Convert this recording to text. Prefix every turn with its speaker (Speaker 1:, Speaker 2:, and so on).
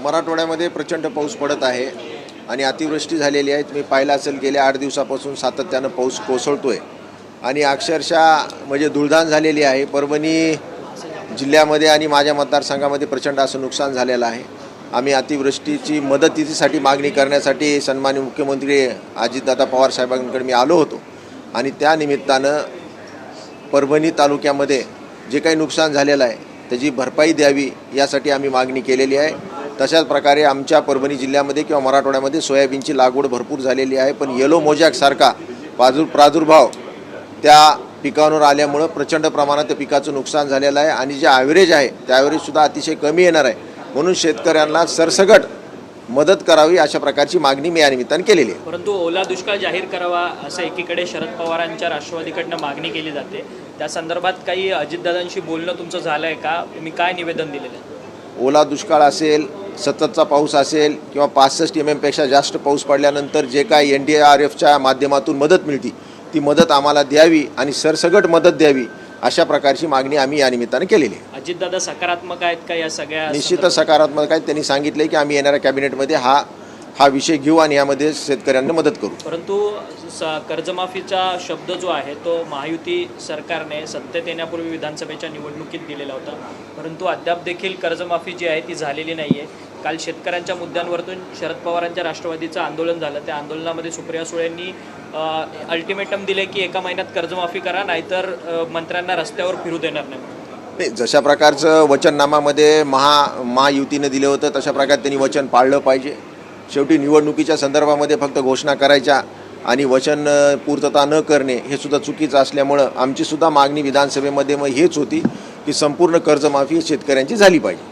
Speaker 1: मराठवाड्यामध्ये प्रचंड पाऊस पडत आहे आणि अतिवृष्टी झालेली आहे. तुम्ही पाहिलं असेल गेल्या आठ दिवसापासून सातत्यानं पाऊस कोसळतोय. आणि अक्षरशः म्हणजे धुळधाण झालेली आहे. परभणी जिल्ह्यामध्ये आणि माझ्या मतदारसंघामध्ये प्रचंड असं नुकसान झालेलं आहे. आम्ही अतिवृष्टीची मदतीसाठी मागणी करण्यासाठी सन्मान्य मुख्यमंत्री अजितदादा पवार साहेबांकडे मी आलो होतो. आणि त्या निमित्तानं परभणी तालुक्यामध्ये जे काही नुकसान झालेलं आहे त्याची भरपाई द्यावी यासाठी आम्ही मागणी केलेली आहे. तशाच प्रकारे आमच्या परभणी जिल्ह्यामध्ये किंवा मराठवाड्यामध्ये सोयाबीनची लागवड भरपूर झालेली आहे. पण येलो मोजॅकसारखा प्रादुर प्रादुर्भाव त्या पिकांवर आल्यामुळं प्रचंड प्रमाणात त्या पिकाचं नुकसान झालेलं आहे आणि जे ॲव्हरेज आहे त्या ॲव्हरेजसुद्धा अतिशय कमी येणार आहे. म्हणून शेतकऱ्यांना सरसगट मदत करावी अशा प्रकारची मागणी मी या निमित्ताने केलेली आहे.
Speaker 2: परंतु ओला दुष्काळ जाहीर करावा असं एकीकडे शरद पवारांच्या राष्ट्रवादीकडनं मागणी केली जाते. त्या संदर्भात काही अजितदादांशी बोलणं तुमचं झालं आहे का? तुम्ही काय निवेदन दिलेलं आहे?
Speaker 1: ओला दुष्काळ असेल सततचा पाऊस असेल किंवा पासष्ट एम एमपेक्षा जास्त पाऊस पडल्यानंतर जे काय एन डी आर एफच्या माध्यमातून मदत मिळते ती मदत आम्हाला द्यावी आणि सरसगट मदत द्यावी अशा प्रकारची मागणी आम्ही या निमित्तानं केलेली आहे.
Speaker 2: अजितदादा सकारात्मक आहेत का या सगळ्या
Speaker 1: निश्चितच सकारात्मक आहे त्यांनी सांगितले की आम्ही येणाऱ्या कॅबिनेटमध्ये हा हा विषय घेऊ आणि यामध्ये शेतकऱ्यांना मदत करू.
Speaker 2: परंतु कर्जमाफीचा शब्द जो आहे तो महायुती सरकारने सत्तेत येण्यापूर्वी विधानसभेच्या निवडणुकीत दिलेला होता. परंतु अद्याप देखील कर्जमाफी जी आहे ती झालेली नाही आहे काल शेतकऱ्यांच्या मुद्द्यांवरतून शरद पवारांच्या राष्ट्रवादीचं आंदोलन झालं. त्या आंदोलनामध्ये सुप्रिया सुळेंनी अल्टिमेटम दिले की एका महिन्यात कर्जमाफी करा नाहीतर मंत्र्यांना रस्त्यावर फिरू देणार. नाही
Speaker 1: जशा प्रकारचं वचननामामध्ये महा महायुतीनं दिलं होतं तशा प्रकारे त्यांनी वचन पाळलं पाहिजे. शेवटी निवडणुकीच्या संदर्भामध्ये फक्त घोषणा करायच्या आणि वचन पूर्तता न करणे हे सुद्धा चुकीचं असल्यामुळं आमची सुद्धा मागणी विधानसभेमध्ये मग हेच होती की संपूर्ण कर्जमाफी शेतकऱ्यांची झाली पाहिजे.